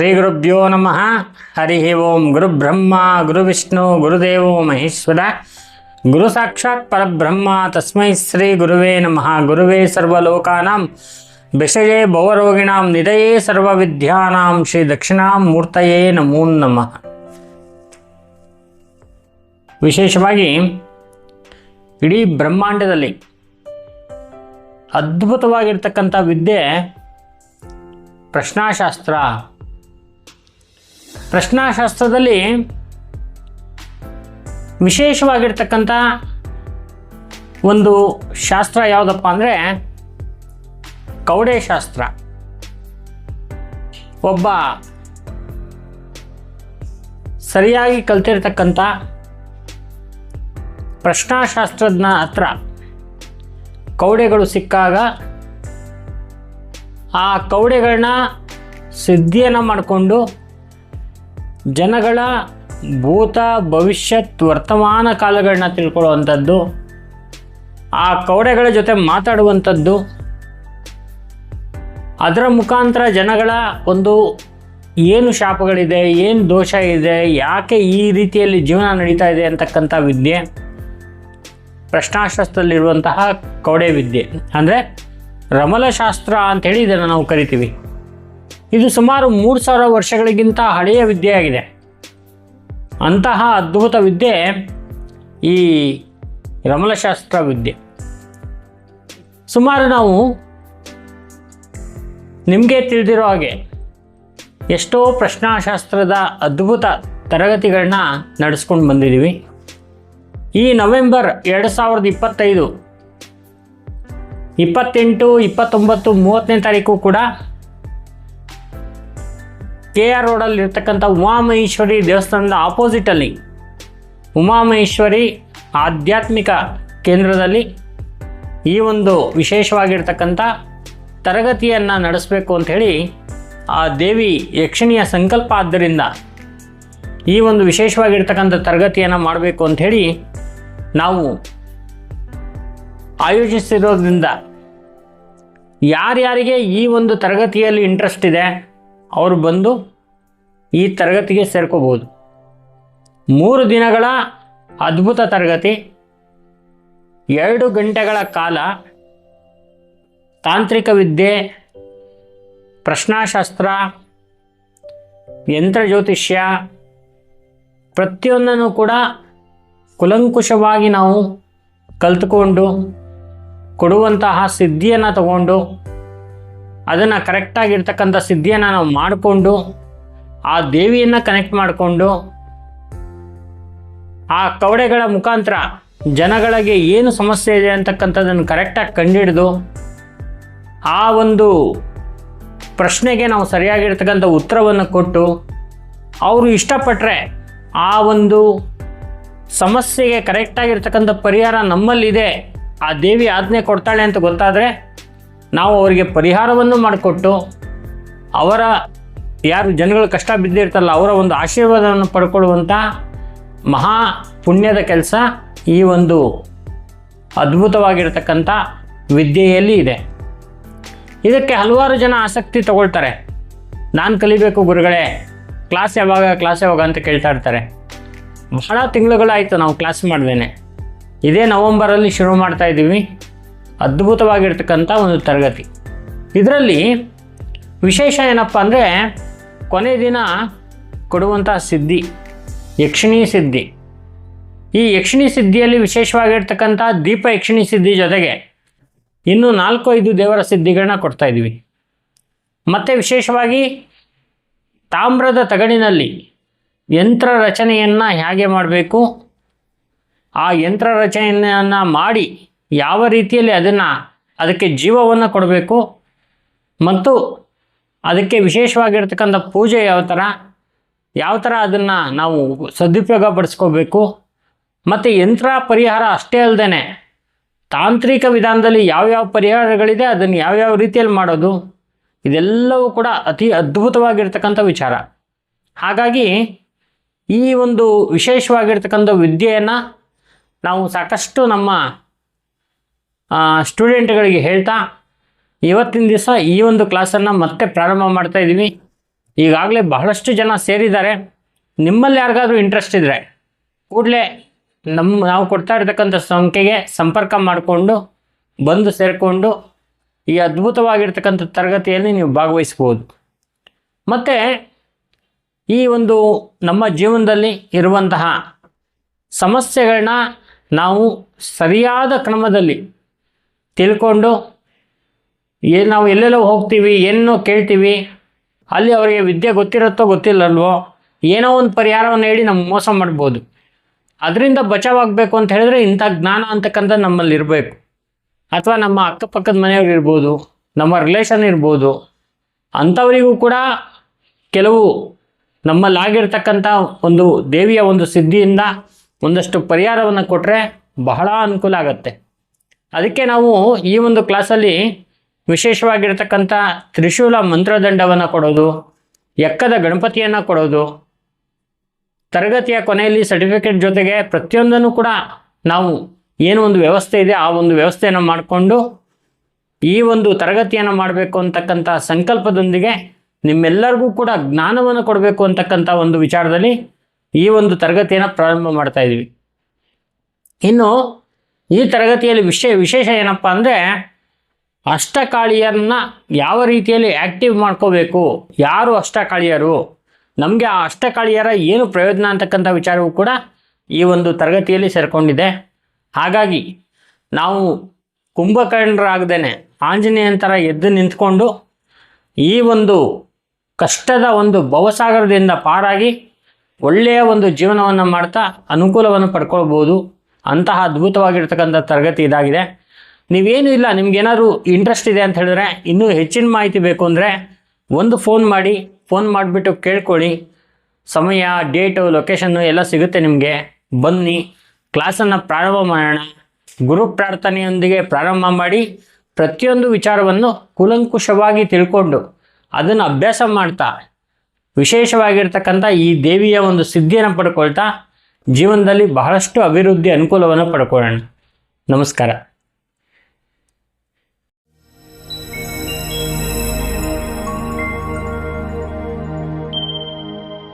ಶ್ರೀ ಗುರುಭ್ಯೋ ನಮಃ. ಹರಿ ಓಂ ಗುರುಬ್ರಹ್ಮ ಗುರುವಿಷ್ಣು ಗುರುದೇವೋ ಮಹೇಶ್ವರ. ಗುರು ಸಾಕ್ಷಾತ್ ಪರಬ್ರಹ್ಮ, ತಸ್ಮೈ ಶ್ರೀ ಗುರುವೇ ನಮಃ. ಗುರುವೇ ಸರ್ವಲೋಕಾನಾಂ ವಿಷಯೇ ಭವರೋಗಿಣಾಂ ನಿಧಯೇ ಸರ್ವವಿದ್ಯಾನಾಂ, ಶ್ರೀ ದಕ್ಷಿಣಾಮೂರ್ತಯೇ ನಮೋ ನಮಃ. ವಿಶೇಷವಾಗಿ ಇಡೀ ಬ್ರಹ್ಮಾಂಡದಲ್ಲಿ ಅದ್ಭುತವಾಗಿರ್ತಕ್ಕಂಥ ವಿದ್ಯೆ ಪ್ರಶ್ನಾಶಾಸ್ತ್ರ ಪ್ರಶ್ನಾಶಾಸ್ತ್ರದಲ್ಲಿ ವಿಶೇಷವಾಗಿರ್ತಕ್ಕಂಥ ಒಂದು ಶಾಸ್ತ್ರ ಯಾವುದಪ್ಪ ಅಂದರೆ ಕೌಡೆ ಶಾಸ್ತ್ರ ಒಬ್ಬ ಸರಿಯಾಗಿ ಕಲ್ತಿರ್ತಕ್ಕಂಥ ಪ್ರಶ್ನಾಶಾಸ್ತ್ರಜ್ಞ ಹತ್ರ ಕೌಡೆಗಳು ಸಿಕ್ಕಾಗ ಆ ಕೌಡೆಗಳನ್ನ ಸಿದ್ಧಿಯನ್ನು ಮಾಡಿಕೊಂಡು ಜನಗಳ ಭೂತ ಭವಿಷ್ಯತ್ ವರ್ತಮಾನ ಕಾಲಗಳನ್ನ ತಿಳ್ಕೊಳ್ಳುವಂಥದ್ದು, ಆ ಕೌಡೆಗಳ ಜೊತೆ ಮಾತಾಡುವಂಥದ್ದು, ಅದರ ಮುಖಾಂತರ ಜನಗಳ ಒಂದು ಏನು ಶಾಪಗಳಿದೆ, ಏನು ದೋಷ ಇದೆ, ಯಾಕೆ ಈ ರೀತಿಯಲ್ಲಿ ಜೀವನ ನಡೀತಾ ಇದೆ ಅಂತಕ್ಕಂಥ ವಿದ್ಯೆ, ಪ್ರಶ್ನಾಶಾಸ್ತ್ರದಲ್ಲಿರುವಂತಹ ಕೌಡೆ ವಿದ್ಯೆ. ಅಂದರೆ ರಮಲಶಾಸ್ತ್ರ ಅಂಥೇಳಿ ಇದನ್ನು ನಾವು ಕರಿತೀವಿ. ಇದು ಸುಮಾರು ಮೂರು ಸಾವಿರ ವರ್ಷಗಳಿಗಿಂತ ಹಳೆಯ ವಿದ್ಯೆಯಾಗಿದೆ. ಅಂತಹ ಅದ್ಭುತ ವಿದ್ಯೆ ಈ ರಮಲಶಾಸ್ತ್ರ ವಿದ್ಯೆ. ಸುಮಾರು ನಾವು ನಿಮಗೆ ತಿಳಿದಿರೋ ಹಾಗೆ ಎಷ್ಟೋ ಪ್ರಶ್ನಾಶಾಸ್ತ್ರದ ಅದ್ಭುತ ತರಗತಿಗಳನ್ನ ನಡೆಸ್ಕೊಂಡು ಬಂದಿದ್ದೀವಿ ಈ ನವೆಂಬರ್ ಎರಡು ಸಾವಿರದ ಇಪ್ಪತ್ತೈದು, ಇಪ್ಪತ್ತೆಂಟು, ಇಪ್ಪತ್ತೊಂಬತ್ತು, ಮೂವತ್ತನೇ ತಾರೀಕು ಕೂಡ ಕೆ ಆರ್ ರೋಡಲ್ಲಿ ಇರ್ತಕ್ಕಂಥ ಉಮಾಮಹೇಶ್ವರಿ ದೇವಸ್ಥಾನದ ಆಪೋಸಿಟಲ್ಲಿ ಉಮಾಮಹೇಶ್ವರಿ ಆಧ್ಯಾತ್ಮಿಕ ಕೇಂದ್ರದಲ್ಲಿ ಈ ಒಂದು ವಿಶೇಷವಾಗಿರ್ತಕ್ಕಂಥ ತರಗತಿಯನ್ನು ನಡೆಸಬೇಕು ಅಂಥೇಳಿ ಆ ದೇವಿ ಯಕ್ಷಿಣಿಯ ಸಂಕಲ್ಪ ಆದ್ದರಿಂದ ಈ ಒಂದು ವಿಶೇಷವಾಗಿರ್ತಕ್ಕಂಥ ತರಗತಿಯನ್ನು ಮಾಡಬೇಕು ಅಂಥೇಳಿ ನಾವು ಆಯೋಜಿಸಿರೋದ್ರಿಂದ ಯಾರ್ಯಾರಿಗೆ ಈ ಒಂದು ತರಗತಿಯಲ್ಲಿ ಇಂಟ್ರೆಸ್ಟ್ ಇದೆ ಅವರು ಬಂದು ಈ ತರಗತಿಗೆ ಸೇರ್ಕೋಬೋದು ಮೂರು ದಿನಗಳ ಅದ್ಭುತ ತರಗತಿ, ಎರಡು ಗಂಟೆಗಳ ಕಾಲ ತಾಂತ್ರಿಕ ವಿದ್ಯೆ, ಪ್ರಶ್ನಾಶಾಸ್ತ್ರ, ಯಂತ್ರ ಜ್ಯೋತಿಷ್ಯ, ಪ್ರತಿಯೊಂದನ್ನು ಕೂಡ ಕುಲಂಕುಷವಾಗಿ ನಾವು ಕಲ್ತುಕೊಂಡು ಕೊಡುವಂತಹ ಸಿದ್ಧಿಯನ್ನು ತಗೊಂಡು ಅದನ್ನು ಕರೆಕ್ಟಾಗಿರ್ತಕ್ಕಂಥ ಸಿದ್ಧಿಯನ್ನು ನಾವು ಮಾಡಿಕೊಂಡು, ಆ ದೇವಿಯನ್ನು ಕನೆಕ್ಟ್ ಮಾಡಿಕೊಂಡು, ಆ ಕವಡೆಗಳ ಮುಖಾಂತರ ಜನಗಳಿಗೆ ಏನು ಸಮಸ್ಯೆ ಇದೆ ಅಂತಕ್ಕಂಥದ್ದನ್ನು ಕರೆಕ್ಟಾಗಿ ಕಂಡುಹಿಡಿದು, ಆ ಒಂದು ಪ್ರಶ್ನೆಗೆ ನಾವು ಸರಿಯಾಗಿರ್ತಕ್ಕಂಥ ಉತ್ತರವನ್ನು ಕೊಟ್ಟು, ಅವರು ಇಷ್ಟಪಟ್ಟರೆ ಆ ಒಂದು ಸಮಸ್ಯೆಗೆ ಕರೆಕ್ಟಾಗಿರ್ತಕ್ಕಂಥ ಪರಿಹಾರ ನಮ್ಮಲ್ಲಿದೆ, ಆ ದೇವಿ ಆಜ್ಞೆ ಕೊಡ್ತಾಳೆ ಅಂತ ಗೊತ್ತಾದರೆ ನಾವು ಅವರಿಗೆ ಪರಿಹಾರವನ್ನು ಮಾಡಿಕೊಟ್ಟು ಅವರ, ಯಾರು ಜನಗಳು ಕಷ್ಟ ಬಿದ್ದಿರ್ತಾರಲ್ಲ ಅವರ ಒಂದು ಆಶೀರ್ವಾದವನ್ನು ಪಡ್ಕೊಳ್ಳುವಂಥ ಮಹಾ ಪುಣ್ಯದ ಕೆಲಸ ಈ ಒಂದು ಅದ್ಭುತವಾಗಿರ್ತಕ್ಕಂಥ ವಿದ್ಯೆಯಲ್ಲಿ ಇದೆ. ಇದಕ್ಕೆ ಹಲವಾರು ಜನ ಆಸಕ್ತಿ ತಗೊಳ್ತಾರೆ. ನಾನು ಕಲಿಬೇಕು ಗುರುಗಳೇ, ಕ್ಲಾಸ್ ಯಾವಾಗ ಕ್ಲಾಸ್ ಯಾವಾಗ ಅಂತ ಕೇಳ್ತಾ ಇರ್ತಾರೆ. ಬಹಳ ತಿಂಗಳುಗಳಾಯಿತು ನಾವು ಕ್ಲಾಸ್ ಮಾಡ್ದೇನೆ. ಇದೇ ನವಂಬರಲ್ಲಿ ಶುರು ಮಾಡ್ತಾ ಇದ್ದೀವಿ. ಅದ್ಭುತವಾಗಿರ್ತಕ್ಕಂಥ ಒಂದು ತರಗತಿ. ಇದರಲ್ಲಿ ವಿಶೇಷ ಏನಪ್ಪ ಅಂದರೆ ಕೊನೆ ದಿನ ಕೊಡುವಂಥ ಸಿದ್ಧಿ, ಯಕ್ಷಿಣಿ ಸಿದ್ಧಿ. ಈ ಯಕ್ಷಿಣಿ ಸಿದ್ಧಿಯಲ್ಲಿ ವಿಶೇಷವಾಗಿರ್ತಕ್ಕಂಥ ದೀಪ ಯಕ್ಷಿಣಿ ಸಿದ್ಧಿ ಜೊತೆಗೆ ಇನ್ನೂ ನಾಲ್ಕು ಐದು ದೇವರ ಸಿದ್ಧಿಗಳನ್ನ ಕೊಡ್ತಾ ಇದ್ದೀವಿ ಮತ್ತು ವಿಶೇಷವಾಗಿ ತಾಮ್ರದ ತಗಡಿನಲ್ಲಿ ಯಂತ್ರ ರಚನೆಯನ್ನು ಹೇಗೆ ಮಾಡಬೇಕು? ಆ ಯಂತ್ರ ರಚನೆಯನ್ನು ಮಾಡಿ ಯಾವ ರೀತಿಯಲ್ಲಿ ಅದನ್ನು ಅದಕ್ಕೆ ಜೀವವನ್ನು ಕೊಡಬೇಕು ಮತ್ತು ಅದಕ್ಕೆ ವಿಶೇಷವಾಗಿರ್ತಕ್ಕಂಥ ಪೂಜೆ ಯಾವ ಥರ ಯಾವ ಥರ ಅದನ್ನು ನಾವು ಸದುಪಯೋಗ ಪಡಿಸ್ಕೋಬೇಕು, ಮತ್ತು ಯಂತ್ರ ಪರಿಹಾರ ಅಷ್ಟೇ ಅಲ್ಲದೆ ತಾಂತ್ರಿಕ ವಿಧಾನದಲ್ಲಿ ಯಾವ್ಯಾವ ಪರಿಹಾರಗಳಿದೆ, ಅದನ್ನು ಯಾವ್ಯಾವ ರೀತಿಯಲ್ಲಿ ಮಾಡೋದು, ಇದೆಲ್ಲವೂ ಕೂಡ ಅತಿ ಅದ್ಭುತವಾಗಿರ್ತಕ್ಕಂಥ ವಿಚಾರ. ಹಾಗಾಗಿ ಈ ಒಂದು ವಿಶೇಷವಾಗಿರ್ತಕ್ಕಂಥ ವಿದ್ಯೆಯನ್ನು ನಾವು ಸಾಕಷ್ಟು ನಮ್ಮ ಸ್ಟೂಡೆಂಟ್ಗಳಿಗೆ ಹೇಳ್ತಾ, ಇವತ್ತಿನ ದಿವಸ ಈ ಒಂದು ಕ್ಲಾಸನ್ನು ಮತ್ತೆ ಪ್ರಾರಂಭ ಮಾಡ್ತಾ ಇದ್ದೀವಿ. ಈಗಾಗಲೇ ಬಹಳಷ್ಟು ಜನ ಸೇರಿದ್ದಾರೆ. ನಿಮ್ಮಲ್ಲಿ ಯಾರಿಗಾದ್ರೂ ಇಂಟ್ರೆಸ್ಟ್ ಇದ್ದರೆ ಕೂಡಲೇ ನಮ್ಮ ನಾವು ಕೊಡ್ತಾ ಇರ್ತಕ್ಕಂಥ ಸಂಖ್ಯೆಗೆ ಸಂಪರ್ಕ ಮಾಡಿಕೊಂಡು, ಬಂದು ಸೇರಿಕೊಂಡು, ಈ ಅದ್ಭುತವಾಗಿರ್ತಕ್ಕಂಥ ತರಗತಿಯಲ್ಲಿ ನೀವು ಭಾಗವಹಿಸ್ಬೋದು ಮತ್ತು, ಈ ಒಂದು ನಮ್ಮ ಜೀವನದಲ್ಲಿ ಇರುವಂತಹ ಸಮಸ್ಯೆಗಳನ್ನ ನಾವು ಸರಿಯಾದ ಕ್ರಮದಲ್ಲಿ ತಿಳ್ಕೊಂಡು ಏನು ನಾವು ಎಲ್ಲೆಲ್ಲೋ ಹೋಗ್ತೀವಿ ಏನೋ ಕೇಳ್ತೀವಿ, ಅಲ್ಲಿ ಅವರಿಗೆ ವಿದ್ಯೆ ಗೊತ್ತಿರುತ್ತೋ ಗೊತ್ತಿಲ್ಲಲ್ವೋ, ಏನೋ ಒಂದು ಪರಿಹಾರವನ್ನು ಹೇಳಿ ನಮ್ಗೆ ಮೋಸ ಮಾಡ್ಬೋದು. ಅದರಿಂದ ಬಚಾವಾಗಬೇಕು ಅಂತ ಹೇಳಿದ್ರೆ ಇಂಥ ಜ್ಞಾನ ಅಂತಕ್ಕಂಥ ನಮ್ಮಲ್ಲಿ ಇರಬೇಕು. ಅಥವಾ ನಮ್ಮ ಅಕ್ಕಪಕ್ಕದ ಮನೆಯವ್ರು ಇರ್ಬೋದು, ನಮ್ಮ ರಿಲೇಷನ್ ಇರ್ಬೋದು, ಅಂಥವರಿಗೂ ಕೂಡ ಕೆಲವು ನಮ್ಮಲ್ಲಾಗಿರ್ತಕ್ಕಂಥ ಒಂದು ದೇವಿಯ ಒಂದು ಸಿದ್ಧಿಯಿಂದ ಒಂದಷ್ಟು ಪರಿಹಾರವನ್ನು ಕೊಟ್ಟರೆ ಬಹಳ ಅನುಕೂಲ ಆಗುತ್ತೆ. ಅದಕ್ಕೆ ನಾವು ಈ ಒಂದು ಕ್ಲಾಸಲ್ಲಿ ವಿಶೇಷವಾಗಿರ್ತಕ್ಕಂಥ ತ್ರಿಶೂಲ ಮಂತ್ರದಂಡವನ್ನು ಕೊಡೋದು ಎಕ್ಕದ ಗಣಪತಿಯನ್ನು ಕೊಡೋದು, ತರಗತಿಯ ಕೊನೆಯಲ್ಲಿ ಸರ್ಟಿಫಿಕೇಟ್ ಜೊತೆಗೆ ಪ್ರತಿಯೊಂದನ್ನು ಕೂಡ ನಾವು ಏನು ಒಂದು ವ್ಯವಸ್ಥೆ ಇದೆ ಆ ಒಂದು ವ್ಯವಸ್ಥೆಯನ್ನು ಮಾಡಿಕೊಂಡು ಈ ಒಂದು ತರಗತಿಯನ್ನು ಮಾಡಬೇಕು ಅಂತಕ್ಕಂಥ ಸಂಕಲ್ಪದೊಂದಿಗೆ ನಿಮ್ಮೆಲ್ಲರಿಗೂ ಕೂಡ ಜ್ಞಾನವನ್ನು ಕೊಡಬೇಕು ಅಂತಕ್ಕಂಥ ಒಂದು ವಿಚಾರದಲ್ಲಿ ಈ ಒಂದು ತರಗತಿಯನ್ನು ಪ್ರಾರಂಭ ಮಾಡ್ತಾ ಇದ್ದೀವಿ ಇನ್ನು ಈ ತರಗತಿಯಲ್ಲಿ ವಿಷಯ, ವಿಶೇಷ ಏನಪ್ಪ ಅಂದರೆ ಅಷ್ಟಕಾಳಿಯರನ್ನ ಯಾವ ರೀತಿಯಲ್ಲಿ ಆ್ಯಕ್ಟಿವ್ ಮಾಡ್ಕೋಬೇಕು? ಯಾರು ಅಷ್ಟಕಾಳಿಯರು? ನಮಗೆ ಆ ಅಷ್ಟಕಾಳಿಯರ ಏನು ಪ್ರಯೋಜನ ಅಂತಕ್ಕಂಥ ವಿಚಾರವೂ ಕೂಡ ಈ ಒಂದು ತರಗತಿಯಲ್ಲಿ ಸೇರಿಕೊಂಡಿದೆ. ಹಾಗಾಗಿ ನಾವು ಕುಂಭಕರ್ಣರಾಗದೇನೆ ಆಂಜನೇಯನ ಥರ ಎದ್ದು ನಿಂತ್ಕೊಂಡು ಈ ಒಂದು ಕಷ್ಟದ ಒಂದು ಭವಸಾಗರದಿಂದ ಪಾರಾಗಿ ಒಳ್ಳೆಯ ಒಂದು ಜೀವನವನ್ನು ಮಾಡ್ತಾ ಅನುಕೂಲವನ್ನು ಪಡ್ಕೊಳ್ಬೋದು. ಅಂತಹ ಅದ್ಭುತವಾಗಿರ್ತಕ್ಕಂಥ ತರಗತಿ ಇದಾಗಿದೆ. ನೀವೇನು ಇಲ್ಲ, ನಿಮ್ಗೇನಾದ್ರು ಇಂಟ್ರೆಸ್ಟ್ ಇದೆ ಅಂತ ಹೇಳಿದ್ರೆ ಇನ್ನೂ ಹೆಚ್ಚಿನ ಮಾಹಿತಿ ಬೇಕು ಅಂದರೆ ಒಂದು ಫೋನ್ ಮಾಡಿ ಫೋನ್ ಮಾಡಿಬಿಟ್ಟು ಕೇಳ್ಕೊಳ್ಳಿ. ಸಮಯ ಡೇಟು ಲೊಕೇಶನ್ನು ಎಲ್ಲ ಸಿಗುತ್ತೆ ನಿಮಗೆ. ಬನ್ನಿ ಕ್ಲಾಸನ್ನು ಪ್ರಾರಂಭ ಮಾಡೋಣ. ಗುರು ಪ್ರಾರ್ಥನೆಯೊಂದಿಗೆ ಪ್ರಾರಂಭ ಮಾಡಿ ಪ್ರತಿಯೊಂದು ವಿಚಾರವನ್ನು ಕೂಲಂಕುಷವಾಗಿ ತಿಳ್ಕೊಂಡು ಅದನ್ನು ಅಭ್ಯಾಸ ಮಾಡ್ತಾ, ವಿಶೇಷವಾಗಿರ್ತಕ್ಕಂಥ ಈ ದೇವಿಯ ಒಂದು ಸಿದ್ಧಿಯನ್ನು ಪಡ್ಕೊಳ್ತಾ ಜೀವನದಲ್ಲಿ ಬಹಳಷ್ಟು ಅಭಿವೃದ್ಧಿ ಅನುಕೂಲವನ್ನು ಪಡ್ಕೊಳ್ಳೋಣ. ನಮಸ್ಕಾರ.